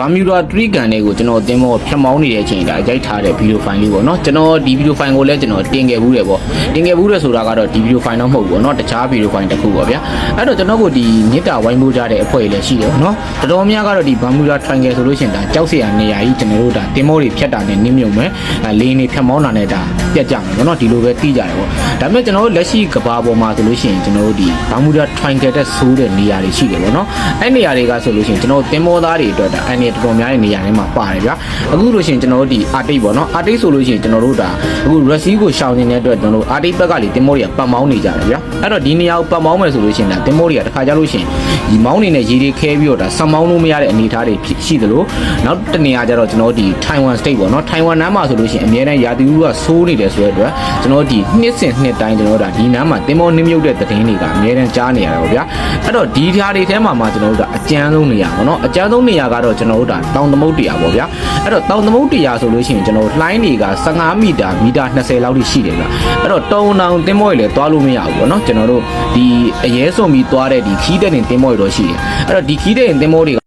ဘာမြူရာ3ကန်တွေကိုကျွန်တော်တင်မောဖြတ်မောင်းနေတဲ့အချိန်ဒါရိုက်ထားတဲ့ဗီဒီယိုဖိုင်လေးပေါ့နော်ကျွန်တော်ဒီဗီဒီယိုဖိုင်ကိုလည်းကျွန်တော်တင်ခဲ့ဘူးတယ်ပေါ့တင်ခဲ့ဘူးတယ်ဆိုတာကတော့ဒီဗီဒီယိုဖိုင်တော့မဟုတ်ဘူးပေါ့နော်တခြားဗီဒီယိုဖိုင်တစ်ခုပေါ့ဗျာအဲ့တော့ကျွန်တော်ကိုဒီမြစ်တာဝိုင်းမိုးကြတဲ့အဖွဲ့လည်းရှိတယ်ပေါ့နော်တော်တော်များကတော့ဒီဘာမြူရာ triangle ဆိုလို့ရှိရင်ဒါကြောက်စရာနေရာကြီးကျွန်တော်တို့ဒါတင်မောတွေဖြတ်တာနဲ့နင်းမြုံမယ်အဲလေးနေဖြတ်မောင်းတာနဲ့ဒါပြတ်ကြမယ်ပေါ့နော်ဒီလိုပဲသိကြတယ်ပေါ့ဒါပေမဲ့ကျွန်တော်တို့လက်ရှိကဘာပေါ်မှာဆိုလို့ရှိရင်ကျွန်တော်တို့ဒီဘာမြူရာ triangle တဲ့ဆိုးတဲ့နေရာတွေရှိတယ်ပေါ့နော်အဲ့နေရာတွေကဆိုလို့ရှိရင်ကျွန်တော်တင်မောသားတွေအတွက်ဒါအန်ရတော်တော်များတဲ့နေရာတွေမှာပါတယ်ဗျာအခုလို့ရှိရင်ကျွန်တော်တို့ဒီအာတိတ်ပေါ့နော်အာတိတ်ဆိုလို့ရှိရင်ကျွန်တော်တို့ဒါအခုရက်စီကိုရှောင်နေတဲ့အတွက်ကျွန်တော်တို့အာတိတ်ဘက်ကလေတင်မောတွေကပတ်မောင်းနေကြတယ်ဗျာ အဲ့တော့ဒီနေရာကိုပတ်မောင်းမယ်ဆိုလို့ရှိရင်ဒါတင်မောတွေကတစ်ခါကြလို့ရှိရင်ဒီမောင်းနေတဲ့ရေတွေခဲပြီးတော့ဒါဆမောင်းလို့မရတဲ့အနေအထားတွေဖြစ်ရှိသလိုနောက်တစ်နေရာကျတော့ကျွန်တော်တို့ဒီ Taiwan State ပေါ့နော် Taiwan နမ်းမှာဆိုလို့ရှိရင်အများနဲ့ရာသီဥတုကဆိုးနေတယ်ဆိုတဲ့အတွက်ကျွန်တော်တို့ဒီနှစ်စဉ်နှစ်တိုင်းကျွန်တော်တို့ဒါဒီနမ်းမှာတင်မောနှင်းမြုပ်တဲ့သတင်းတွေကအများနဲ့ကြားနေရတယ်ပေါ့ဗျာအဲ့တော့ဒီဓာတ်တွေထဲမှာမှကျွန်တော်တို့ဒါအကျန်းဆုံးနေရာပေါ့နော်အကျန်းဆုံးနေရာကတော့ကျွန်တော်တို့ဒါတောင်သမုဒ္ဒရာပေါ့ဗျာအဲ့တော့တောင်သမုဒ္ဒရာဆိုလို့ရှိရင်ကျွန်တော်တို့လှိုင်းတွေက15မီတာမီတာ20လောက်ထိရှိတယ်ဗျာအဲ့တော့တောင်တောင်တင်မောတွေလည်းသွားလို့မရဘူးပေါ့နော်ကျွန်တော်တို့ဒီအရဲစွန်ပြီးသွားတဲ့ဒီခီးတဲ့တင်တင်မောတွေတော့ရှိတယ်အဲ့တော့ဒီခီးတဲ့တင်တင်မောတွေက